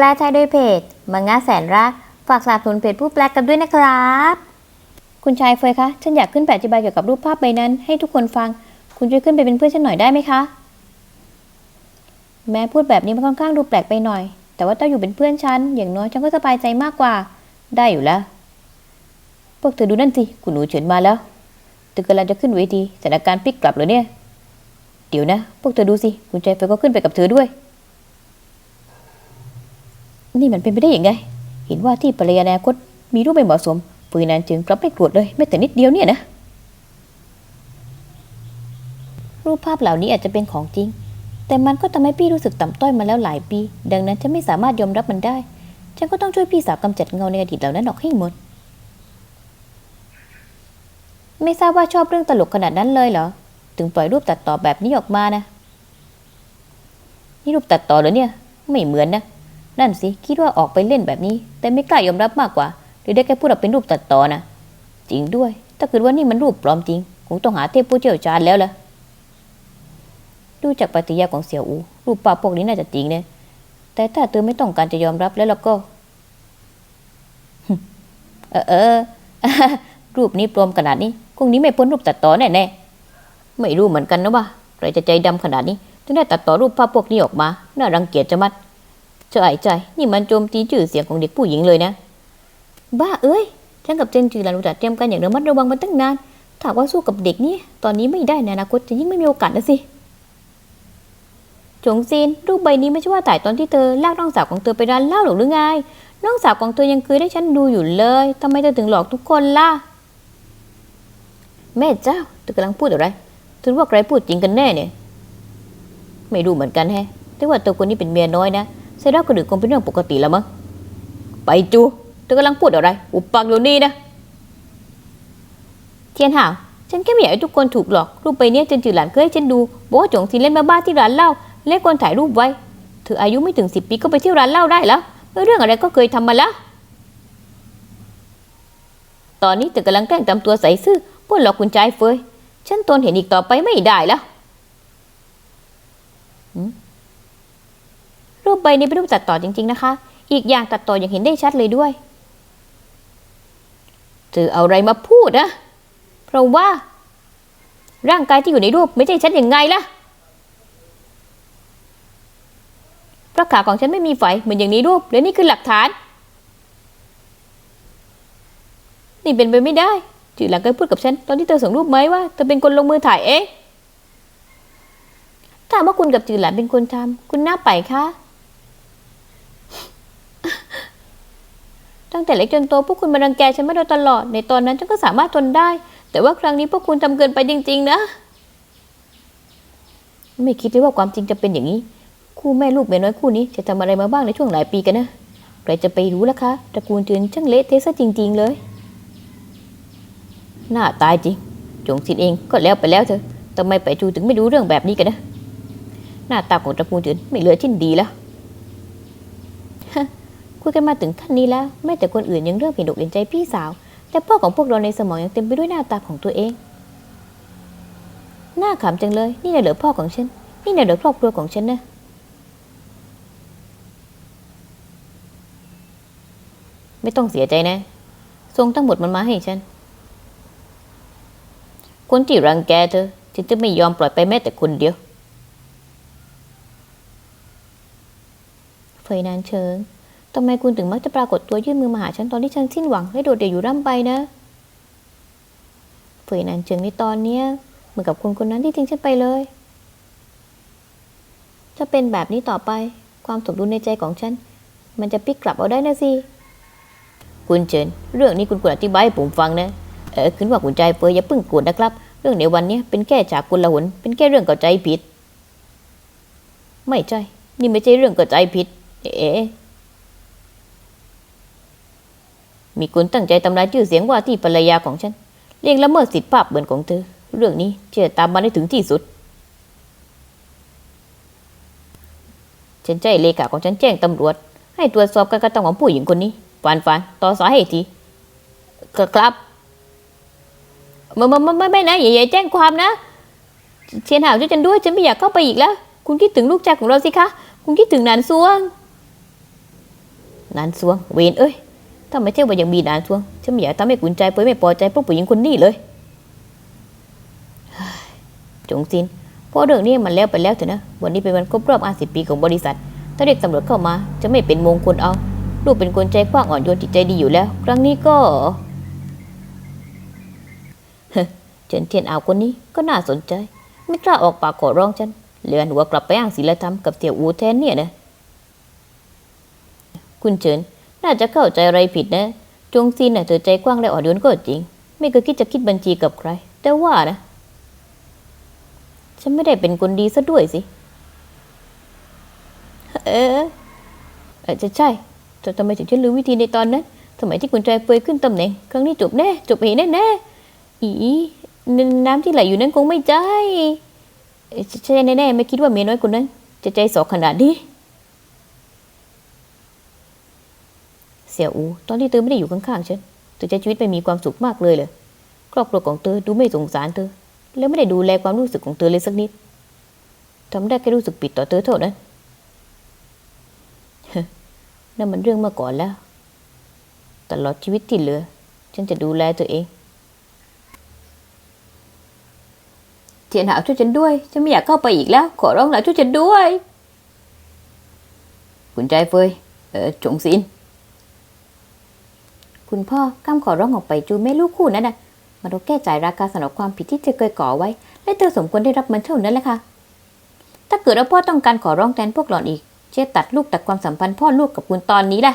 แปลไทยโดยเพจมังงะแสนรัก ฝากสนับสนุนเพจผู้แปลกันด้วยนะครับ คุณชายเฟยคะ ฉันอยากขึ้นไปอธิบายเกี่ยวกับรูปภาพใบนั้น ให้ทุกคนฟัง คุณช่วยขึ้นไปเป็นเพื่อนฉันหน่อยได้ไหมคะ แม้พูดแบบนี้มันค่อนข้างดูแปลกไปหน่อย แต่ว่าเต้าอยู่เป็นเพื่อนฉัน อย่างน้อยฉันก็สบายใจมากกว่า ได้อยู่แล้ว พวกเธอดูนั่นสิ คุณหนูเฉินมาแล้วเธอกำลังจะขึ้นเวทีสถานการณ์พลิกกลับเลยเนี่ย เดี๋ยวนะ พวกเธอดูสิ คุณชายเฟยก็ขึ้นไปกับเธอด้วย นี่มันเป็นไปได้อยังไงเห็นว่าที่ภรรยาอนาคตมีรูปไม่เหมาะสมปุยนานจึงกลับไม่โกรธเลยแม้แต่นิดเดียวเนี่ยนะ รูปภาพเหล่านี้อาจจะเป็นของจริง แต่มันก็ทำให้พี่รู้สึกต่ำต้อยมาแล้วหลายปี ดังนั้นฉันไม่สามารถยอมรับมันได้ ฉันก็ต้องช่วยพี่สาวกำจัดเงาในอดีตเหล่านั้นออกให้หมด ไม่ทราบว่าชอบเรื่องตลกขนาดนั้นเลยเหรอ ถึงปล่อยรูปตัดต่อแบบนี้ออกมานะ นี่รูปตัดต่อเหรอเนี่ย ไม่เหมือนนะ นั่นสิ คิดว่าออกไปเล่นแบบนี้ แต่ไม่กล้ายอมรับมากกว่าหรือได้แค่พูดว่าเป็นรูปตัดต่อนะจริงด้วย ถ้าเกิดว่านี่มันรูปปลอมจริงคงต้องหาเทพผู้เชี่ยวชาญแล้วล่ะดูจากปฏิยาของเสี่ยวอู รูปภาพพวกนี้น่าจะจริงเนะแต่ถ้าเธอไม่ต้องการจะยอมรับแล้วแล้วก็ เออเออรูปนี้ปลอมขนาดนี้คงนี้ไม่พ้นรูปตัดต่อแน่ๆไม่รู้เหมือนกันนะว่าใครจะใจดำขนาดนี้ถึงได้ตัดต่อรูปภาพพวกนี้ออกมา น่ารังเกียจจะมัด ใช่ใจนี่มันโจมตีชื่อเสียงของเด็กผู้หญิงเลยนะ บ้าเอ้ยฉันกับเจนจือหลันรู้จักเตรียมกันอย่างระมัดระวังมาตั้งนานถ้าว่าสู้กับเด็กนี่ตอนนี้ไม่ได้ในอนาคตจะยิ่งไม่มีโอกาสนะสิจงซีนรูปใบนี้ไม่ใช่ว่าถ่ายตอนที่เธอลากน้องสาวของเธอไปร้านเหล้าหรอกหรือไงน้องสาวของเธอยังเคยได้ฉันดูอยู่เลยทำไมเธอถึงหลอกทุกคนล่ะ แม่เจ้าเธอกำลังพูดอะไรถือว่าใครพูดจริงกันแน่เนี่ย ไม่รู้เหมือนกันแฮะแต่ว่าตัวคนนี้เป็นเมียน้อยนะ เซราคนอื่นคงเป็นเรื่องปกติแล้วมั้งไปจูเธอกำลังพูดอะไร อุปปักอยู่นี่นะเทียนหาวฉันแค่ไม่อยากให้ทุกคนถูกหลอก รูปใบเนี้ยจนจือหลานเคยให้ฉันดูบอกว่าจงซีเล่นมาบ้าที่ร้านเหล้าเล่นคนถ่ายรูปไว้เธออายุไม่ถึงสิบปีก็ไปเที่ยวร้านเหล้าได้แล้วแล้วเรื่องอะไรก็เคยทำมาแล้ว ตอนนี้เธอกำลังแกล้งทำตัวใส่ซื่อเพื่อหลอกคุณชายเฟยฉันทนเห็นอีกต่อไปไม่ได้แล้ว รูปใบนี้เป็นรูปตัดต่อจริง ๆนะคะ อีกอย่างตัดต่ออย่างเห็นได้ชัดเลยด้วยเธอเอาอะไรมาพูดนะเพราะว่า ร่างกายที่อยู่ในรูปไม่ใช่ฉันยังไงล่ะเพราะขาของฉันไม่มีไฝเหมือนอย่างนี้รูปและนี่คือหลักฐาน นี่เป็นไปไม่ได้จือหลังเคยพูดกับฉันตอนที่เธอส่งรูปไหมว่าเธอเป็นคนลงมือถ่ายเองถ้าว่าคุณกับจือหลานเป็นคนทำคุณน่าไปคะ ตั้งแต่เล็กจนโตพวกคุณมารังแกฉันมาโดยตลอด ในตอนนั้นฉันก็สามารถทนได้ แต่ว่าครั้งนี้พวกคุณทำเกินไปจริง ๆ นะ ไม่คิดเลยว่าความจริงจะเป็นอย่างนี้ คู่แม่ลูกเมียน้อยคู่นี้จะทำอะไรมาบ้างในช่วงหลายปีกันนะใครจะไปรู้ล่ะคะตระกูลจืนช่างเละเทะซะจริง ๆ เลยหน้าตายจริง จงสินเองก็แล้วไปแล้วเธอทำไมไปจูถึงไม่รู้เรื่องแบบนี้กันนะ หน้าตาของตระกูลจืนไม่เหลือชิ้นดีแล้ว คุยกันมาถึงขั้นนี้แล้วแม้แต่คนอื่นยังเริ่มเห็นอกเห็นใจพี่สาว แต่พ่อของพวกเราในสมองยังเต็มไปด้วยหน้าตาของตัวเองหน้าขำจังเลย นี่น่ะเหลือพ่อของฉัน นี่น่ะเหลือครอบครัวของฉันนะไม่ต้องเสียใจนะส่งทั้งหมดมันมาให้ฉัน คนที่รังแกเธอฉันจะไม่ยอมปล่อยไปแม้แต่คนเดียวเฟยนานเชิง ทำไมคุณถึงมักจะปรากฏตัวยื่นมือมาหาฉันตอนที่ฉันสิ้นหวังและโดดเดี่ยวอยู่ร่ำไปนะเฟยนานเชิงในตอนเนี้ยเหมือนกับคนคนนั้นที่ทิ้งฉันไปเลย ถ้าเป็นแบบนี้ต่อไป ความสมดุลในใจของฉัน มันจะพลิกกลับเอาได้นะสิคุณเฉินเรื่องนี้คุณควรอธิบายให้ผมฟังนะเออขึ้นว่าคุณใจเฟยอย่าพิ่งโกรธนะครับ เรื่องในวันนี้เป็นแค่จากกุลหนเป็นแค่เรื่องเข้าใจผิด ไม่ใช่ นี่ไม่ใช่เรื่องเข้าใจผิด เอ๋ มีคนตั้งใจทำลายชื่อเสียงว่าที่ภรรยาของฉันเรียงละเมิดสิทธิภาพเหมือนของเธอ เรื่องนี้เชื่อตามมาได้ถึงที่สุด ฉันใจเลขาของฉันแจ้งตำรวจ ให้ตรวจสอบการกระทำของผู้หญิงคนนี้ฟานฟานต่อสาเหตุทีก็ครับไม่ไม่ไม่ไม่ไนะอย่าอย่าแจ้งความนะเชียนหาวช่วยฉันด้วยฉันไม่อยากเข้าไปอีกแล้ว คุณคิดถึงลูกชายของเราสิคะ คุณคิดถึงนานซวงนานสวง เวนเอ้ย ถ้าไม่เที่ยวว่ายังมีนานสวงฉันไม่อยากทำให้กุญใจเปไม่พอใจพวกผู้หญิงคนนี้เลยจงจินเพราะเรื่องนี้มันแล้วไปแล้วเถอะนะ วันนี้เป็นวันครบรอบ50ปีของบริษัท ถ้าเรียกตำรวจเข้ามา จะไม่เป็นมงคลเอา ลูกเป็นคนใจกว้างอ่อนโยนจิตใจดีอยู่แล้ว ครั้งนี้ก็เฮ้ยเจินเทียนอาวคนนี้ก็น่าสนใจ ไม่กล้าออกปากขอร้องฉันเลือนหัวกลับไปอ้างศีลธรรมกับเตี่ยวอูแทนเนี่ยนะ คุณเฉิน น่าจะเข้าใจอะไรผิดนะ จงซีนน่ะเธอใจกว้างและอ่อนโยนก็จริง ไม่เคยคิดจะคิดบัญชีกับใคร แต่ว่านะ ฉันไม่ได้เป็นคนดีซะด้วยสิ เอออาจจะใช่แต่ทำไมถึงฉันรู้วิธีในตอนนั้น สมัยที่คุณใจเปยขึ้นตำแหน่ง ครั้งนี้จบแน่ จบเหแน่แน่อีน้ำที่ไหลอยู่นั้นคงไม่ใจเอ่อใช่แน่ๆไม่คิดว่าเมียน้อยคนนั้น จะใจสอขนาดนี้ เสี่ยอู ตอนที่เธอไม่ได้อยู่ข้างๆฉันเธอใช้ชีวิตไปมีความสุขมากเลยเลยครอบครัวของเธอดูไม่สงสารเธอ แล้วไม่ได้ดูแลความรู้สึกของเธอเลยสักนิดทำได้แค่รู้สึกผิดต่อเธอเท่านั้นนั่นมันเรื่องเมื่อก่อนแล้ว ตลอดชีวิตที่เหลือ ฉันจะดูแลตัวเอง เทียนหาวช่วยฉันด้วย ฉันไม่อยากเข้าไปอีกแล้ว ขอร้องหล่ะช่วยฉันด้วย คุณใจเฟยเออจงศิน คุณพ่อกำขอร้องออกไปจูแม่ลูกคู่นั่นนะมาดูแก้จ่ายราคาสำหรับความผิดที่เธอเคยก่อไว้ และเธอสมควรได้รับมันเท่านั้นแหละค่ะ ถ้าเกิดว่าพ่อต้องการขอร้องแทนพวกหล่อนอีก เช่ตัดลูกตัดความสัมพันธ์พ่อลูกกับคุณตอนนี้แหละ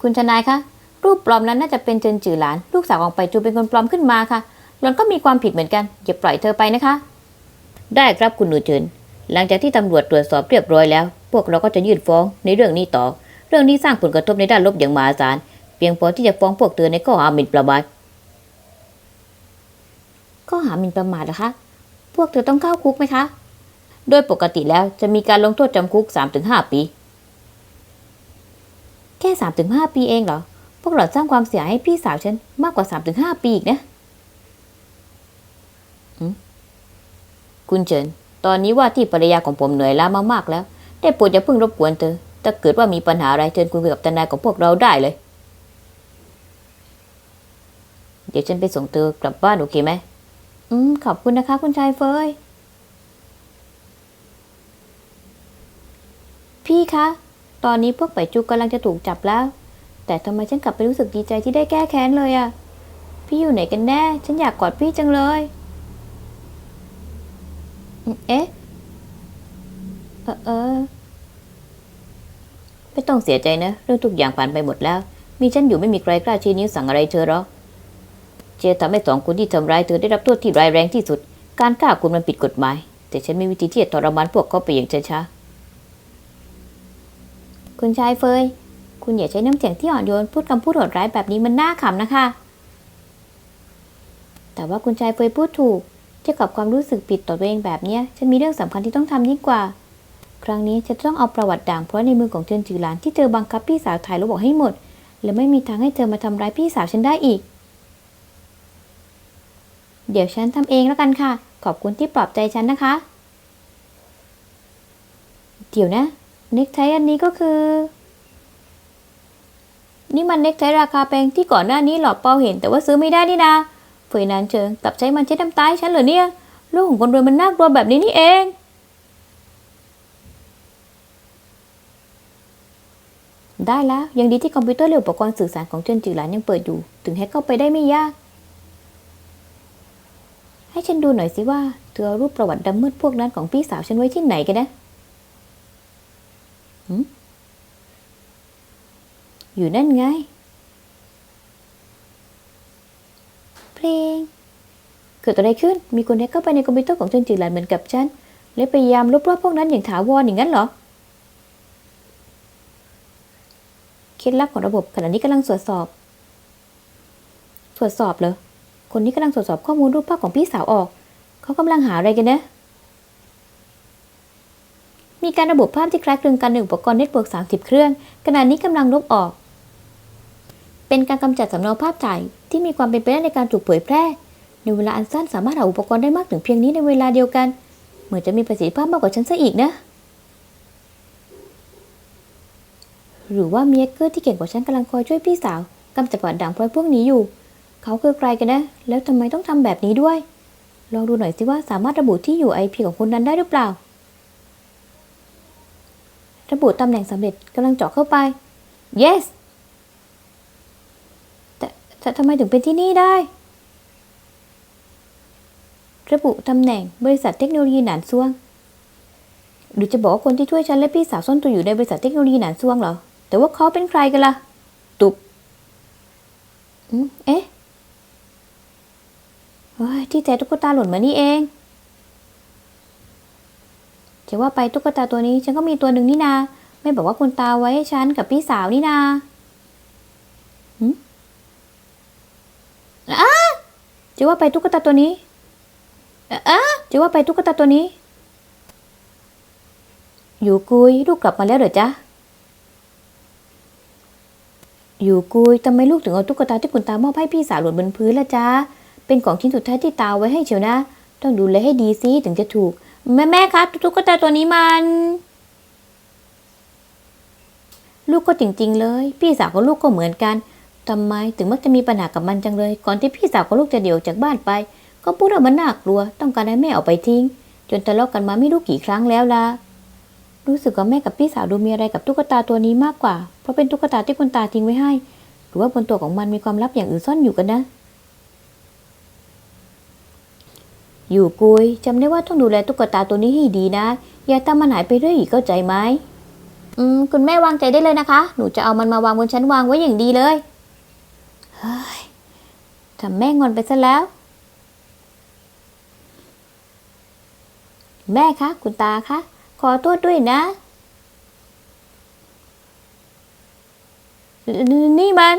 คุณทนายคะ รูปปลอมนั้นน่าจะเป็นเจินจือหลาน ลูกสาวของไปจูเป็นคนปลอมขึ้นมาค่ะ หล่อนก็มีความผิดเหมือนกัน อย่าปล่อยเธอไปนะคะ ได้ครับคุณหนูเจินหลังจากที่ตำรวจตรวจสอบเรียบร้อยแล้ว พวกเราก็จะยื่นฟ้องในเรื่องนี้ต่อ เรื่องนี้สร้างผลกระทบในด้านลบอย่างมหาศาลเพียงพอที่จะฟ้องพวกเธอในข้อหาหมิ่นประมาทข้อหาหมิ่นประมาทเหรอคะ พวกเธอต้องเข้าคุกไหมคะ โดยปกติแล้วจะมีการลงโทษจำคุก 3-5 ปี แค่ 3-5 ปีเองเหรอ พวกเราสร้างความเสียหายให้พี่สาวฉันมากกว่า 3-5 ปีอีกนะคุณเจิน ตอนนี้ว่าที่ภรรยาของผมเหนื่อยล้ามากๆแล้ว ได้โปรดอย่าเพิ่งรบกวนเธอ ถ้าเกิดว่ามีปัญหาอะไรเชิญคุยกับทนายของพวกเราได้เลย เดี๋ยวฉันไปส่งเธอกลับบ้านโอเคไหม อืม ขอบคุณนะคะ คุณชายเฟย พี่คะ ตอนนี้พวกไปจุกกำลังจะถูกจับแล้ว แต่ทำไมฉันกลับไปรู้สึกดีใจที่ได้แก้แค้นเลยอะพี่อยู่ไหนกันแน่ ฉันอยากกอดพี่จังเลย เอ๊ะ เออเออ ไม่ต้องเสียใจนะ เรื่องทุกอย่างผ่านไปหมดแล้ว มีฉันอยู่ไม่มีใครกล้าชี้นิ้วสั่งอะไรเธอหรอกเจทำให้สองคนที่ทำร้ายเธอได้รับโทษที่ร้ายแรงที่สุด การฆ่าคุณมันผิดกฎหมาย แต่ฉันมีวิธีที่จะทรมานพวกเขาไปอย่างช้าๆคุณชายเฟย คุณอย่าใช้น้ำเสียงที่อ่อนโยนพูดคำพูดโหดร้ายแบบนี้มันน่าขำนะคะ แต่ว่าคุณชายเฟยพูดถูกเทียบกับความรู้สึกผิดต่อตัวเองแบบเนี้ยฉันมีเรื่องสำคัญที่ต้องทำยิ่งกว่า ครั้งนี้ฉันจะต้องเอาประวัติด่างเพราะในมือของเจินจือหลานที่เธอบังคับพี่สาวถ่ายลบออกให้หมด และไม่มีทางให้เธอมาทำร้ายพี่สาวฉันได้อีก เดี๋ยวฉันทำเองแล้วกันค่ะ ขอบคุณที่ปลอบใจฉันนะคะ เดี๋ยวนะเน็กไทอันนี้ก็คือ นี่มันเน็กไทราคาแพงที่ก่อนหน้านี้หลอกเปาเห็นแต่ว่าซื้อไม่ได้นี่นาเฟยนานเชิงกลับใช้มันเช็ดน้ำตาให้ฉันเหรอเนี่ยโลกของคนรวยมันน่ากลัวแบบนี้นี่เอง ได้แล้ว ยังดีที่คอมพิวเตอร์และอุปกรณ์สื่อสารของเจนจือหลานยังเปิดอยู่ ถึงแฮกเข้าไปได้ไม่ยาก ให้ฉันดูหน่อยสิว่าเธอเอารูปประวัติดำมืดพวกนั้นของพี่สาวฉันไว้ที่ไหนกันนะอยู่นั่นไง เพลง เกิดอะไรขึ้น มีคนแฮกเข้าไปในคอมพิวเตอร์ของเจนจือหลานเหมือนกับฉัน และพยายามลบรอบพวกนั้นอย่างถาวรอย่างนั้นเหรอ เคล็ดลับของระบบขณะนี้กำลังตรวจสอบ ตรวจสอบเหรอ คนนี้กำลังตรวจสอบข้อมูลรูปภาพของพี่สาวออก เขากำลังหาอะไรกันนะ มีการระบุภาพที่คล้ายคลึงกันในอุปกรณ์เน็ตเวิร์ก30 เครื่อง ขณะนี้กำลังลบออก เป็นการกำจัดสำเนาภาพถ่ายที่มีความเป็นไปได้ในการถูกเผยแพร่ ในเวลาอันสั้นสามารถหาอุปกรณ์ได้มากถึงเพียงนี้ในเวลาเดียวกัน เหมือนจะมีประสิทธิภาพมากกว่าฉันซะอีกนะ หรือว่าเมียเกอร์ที่เก่งกว่าฉันกำลังคอยช่วยพี่สาวกำจัดปอดด่างพลอยพวกนี้อยู่ เขาคือใครกันนะ แล้วทำไมต้องทำแบบนี้ด้วย ลองดูหน่อยสิว่าสามารถระบุที่อยู่ไอพีของคนนั้นได้หรือเปล่า ระบุตำแหน่งสำเร็จกำลังเจาะเข้าไป yes แต่แต่ทำไมถึงเป็นที่นี่ได้ ระบุตำแหน่งบริษัทเทคโนโลยีหนานซ่วงหรือจะบอกว่าคนที่ช่วยฉันและพี่สาวซ่อนตัวอยู่ในบริษัทเทคโนโลยีหนานซ่วงเหรอ แต่ว่าเขาเป็นใครกันล่ะ ตุบเอ๊ะที่แท้ตุ๊กตาหล่นมานี่เองจะว่าไปตุ๊กตาตัวนี้ฉันก็มีตัวหนึ่งนี่นา ไม่บอกว่าคุณตาไว้ให้ฉันกับพี่สาวนี่นาหืมอ้าจะว่าไปตุ๊กตาตัวนี้อ้าจะว่าไปตุ๊กตาตัวนี้ อยู่กุยลูกกลับมาแล้วเหรอจ๊ะ อยู่กุยทำไมลูกถึงเอาตุ๊กตาที่คุณตามอบให้พี่สาวหล่นบนพื้นละจ๊ะ เป็นของชิ้นสุดท้ายที่ตาไว้ให้เชียวนะ ต้องดูแลให้ดีสิถึงจะถูก แม่แม่ครับตุ๊กตาตัวนี้มัน ลูกก็จริง ๆ เลย พี่สาวกับลูกก็เหมือนกันทำไมถึงมักจะมีปัญหากับมันจังเลย ก่อนที่พี่สาวกับลูกจะเดี่ยวจากบ้านไป ก็พูดว่ามันน่ากลัว ต้องการให้แม่เอาไปทิ้ง จนทะเลาะกันมาไม่รู้กี่ครั้งแล้วล่ะ รู้สึกว่าแม่กับพี่สาวดูมีอะไรกับตุ๊กตาตัวนี้มากกว่า เพราะเป็นตุ๊กตาที่คุณตาทิ้งไว้ให้ หรือว่าบนตัวของมันมีความลับอย่างอื่นซ่อนอยู่กันนะ อยู่กุยจำได้ว่าต้องดูแลตุ๊กตาตัวนี้ให้ดีนะ อย่าทำมันหายไปเรื่อยอีกเข้าใจไหมอืมคุณแม่วางใจได้เลยนะคะ หนูจะเอามันมาวางบนชั้นวางไว้อย่างดีเลยเฮ้ยทำแม่งอนไปซะแล้ว แม่คะ คุณตาคะ ขอโทษด้วยนะ นี่มัน